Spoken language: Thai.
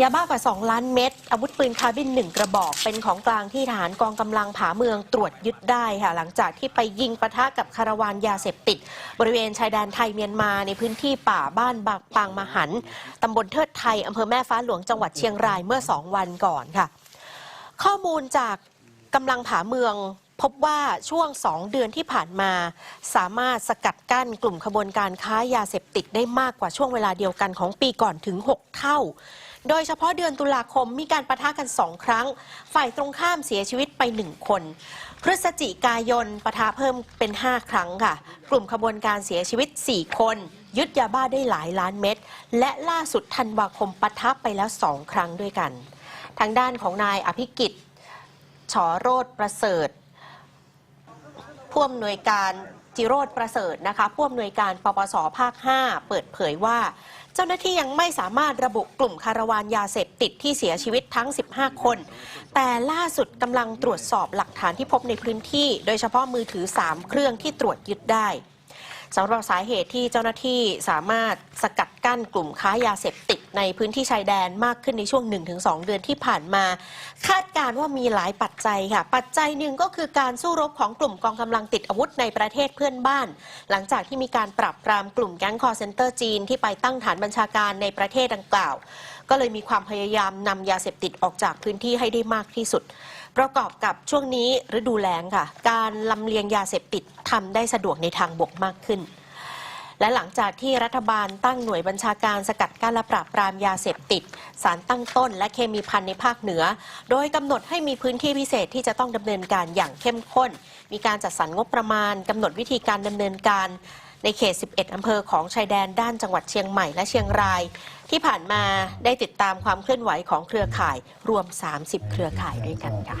ยาบ้ากว่า 2 ล้านเม็ดอาวุธปืนคาร์บิน 1 กระบอก เป็นของกลางที่ทหารกองกำลังผาเมืองตรวจยึดได้ค่ะ หลังจากที่ไปยิงปะทะกับคาราวานยาเสพติด บริเวณชายแดนไทยเมียนมาในพื้นที่ป่าบ้านบางปางมหันตำบลเทิดไทยอำเภอแม่ฟ้าหลวงจังหวัดเชียงรายเมื่อ 2 วันก่อนค่ะ ข้อมูลจากกำลังผาเมือง พบว่าช่วง2เดือนที่ผ่านมา สามารถสกัดกั้นกลุ่มขบวนการค้ายาเสพติดได้มากกว่าช่วงเวลาเดียวกันของปีก่อนถึง 6 เท่า โดยเฉพาะเดือนตุลาคมมีการประทะกัน2ครั้ง ฝ่ายตรงข้ามเสียชีวิตไป1คน พฤศจิกายนปะทะเพิ่มเป็น 5 ครั้งค่ะ กลุ่มขบวนการเสียชีวิต 4 คน ยึดยาบ้าได้หลายล้านเม็ดและล่าสุดธันวาคมปะทะไปแล้ว2ครั้งด้วยกัน ทางด้านของนายอภิกิจฉอโรดประเสริฐ ผู้อำนวยการจิโรธประเสริฐนะคะผู้อำนวยการปปสภาค 5 เปิดเผยว่า เจ้าหน้าที่ยังไม่สามารถระบุกลุ่มคาราวานยาเสพติดที่เสียชีวิตทั้ง 15 คน แต่ล่าสุดกำลังตรวจสอบหลักฐานที่พบในพื้นที่ โดยเฉพาะมือถือ 3 เครื่องที่ตรวจยึดได้สำหรับสาเหตุที่เจ้าหน้าที่สามารถสกัด กั้นกลุ่มค้ายาเสพติดในพื้นที่ชายแดนมากขึ้นในช่วง 1-2 เดือนที่ผ่านมา คาดการณ์ว่ามีหลายปัจจัยค่ะ ปัจจัยหนึ่งก็คือการสู้รบของกลุ่มกองกำลังติดอาวุธในประเทศเพื่อนบ้าน หลังจากที่มีการปราบปรามกลุ่มแก๊งคอร์เซนเตอร์จีนที่ไปตั้งฐานบัญชาการในประเทศดังกล่าว ก็เลยมีความพยายามนำยาเสพติดออกจากพื้นที่ให้ได้มากที่สุด ประกอบกับช่วงนี้ฤดูแล้งค่ะ การลำเลียงยาเสพติดทำได้สะดวกในทางบกมากขึ้น และหลังจากที่รัฐบาลตั้งหน่วยบัญชาการสกัดกั้นและปราบปรามยาเสพติด สารตั้งต้น และเคมีพันในภาคเหนือ โดยกำหนดให้มีพื้นที่พิเศษที่จะต้องดำเนินการอย่างเข้มข้น มีการจัดสรรงบประมาณกำหนดวิธีการดำเนินการในเขต 11 อำเภอของชายแดนด้านจังหวัดเชียงใหม่และเชียงราย ที่ผ่านมาได้ติดตามความเคลื่อนไหวของเครือข่ายรวม 30 เครือข่ายด้วยกันค่ะ